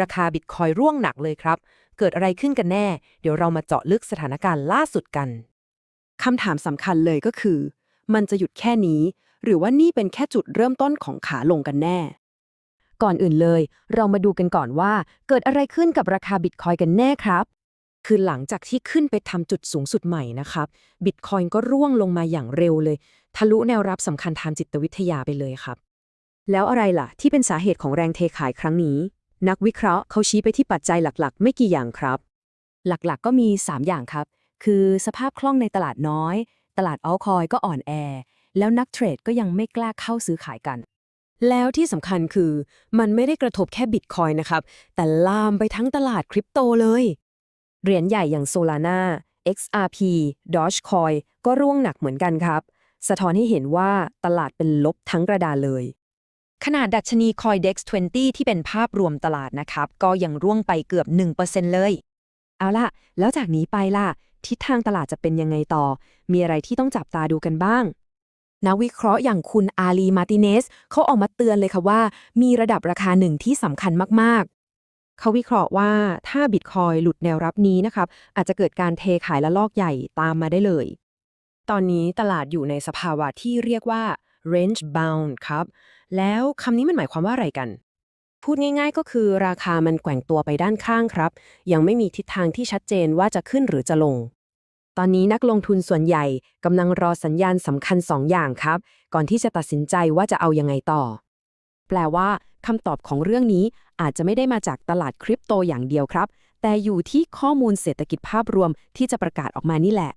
ราคาบิตคอยร่วงหนักเลยครับ เกิดอะไรขึ้นกันแน่ เดี๋ยวเรามาเจาะลึกสถานการณ์ล่าสุดกันคำถามสำคัญเลยก็คือ มันจะหยุดแค่นี้ หรือว่านี่เป็นแค่จุดเริ่มต้นของขาลงกันแน่ ก่อนอื่นเลย เรามาดูกันก่อนว่า เกิดอะไรขึ้นกับราคาบิตคอยกันแน่ครับ คือหลังจากที่ขึ้นไปทำจุดสูงสุดใหม่นะครับบิตคอยก็ร่วงลงมาอย่างเร็วเลย ทะลุแนวรับสำคัญทางจิตวิทยาไปเลยครับ แล้วอะไรล่ะ ที่เป็นสาเหตุของแรงเทขายครั้งนี้ นักวิเคราะห์เขาชี้ไปที่ปัจจัยหลักๆ ไม่กี่อย่างครับ หลักๆก็มี 3 อย่างครับ คือสภาพคล่องในตลาดน้อย ตลาดอัลคอยก็อ่อนแอ แล้วนักเทรดก็ยังไม่กล้าเข้าซื้อขายกัน แล้วที่สำคัญคือมันไม่ได้กระทบแค่บิตคอยนะครับ แต่ลามไปทั้งตลาดคริปโตเลย เหรียญใหญ่อย่าง Solana XRP Dogecoin ก็ร่วงหนักเหมือนกันครับ สะท้อนให้เห็นว่าตลาดเป็นลบทั้งกระดานเลย ขนาดดัชนี CoinDex 20 ที่เป็นภาพรวมตลาดนะครับ ก็ยังร่วงไปเกือบ 1%เลย เอาล่ะ แล้วจากนี้ไปล่ะ ทิศทางตลาดจะเป็นยังไงต่อ มีอะไรที่ต้องจับตาดูกันบ้างนักวิเคราะห์อย่างคุณอาลีมาร์ติเนสเขาออกมาเตือนเลยค่ะว่า มีระดับราคาหนึ่งที่สำคัญมากๆ เขาวิเคราะห์ว่าถ้าบิตคอยหลุดแนวรับนี้นะครับ อาจจะเกิดการเทขายและลอกใหญ่ตามมาได้เลย ตอนนี้ตลาดอยู่ในสภาวะที่เรียกว่า range bound ครับ แล้วคำนี้มันหมายความว่าอะไรกัน พูดง่ายๆก็คือราคามันแกว่งตัวไปด้านข้างครับ ยังไม่มีทิศทางที่ชัดเจนว่าจะขึ้นหรือจะลง ตอนนี้นักลงทุนส่วนใหญ่กำลังรอสัญญาณสำคัญ2อย่างครับ ก่อนที่จะตัดสินใจว่าจะเอายังไงต่อ แปลว่าคำตอบของเรื่องนี้อาจจะไม่ได้มาจากตลาดคริปโตอย่างเดียวครับ แต่อยู่ที่ข้อมูลเศรษฐกิจภาพรวมที่จะประกาศออกมานี่แหละ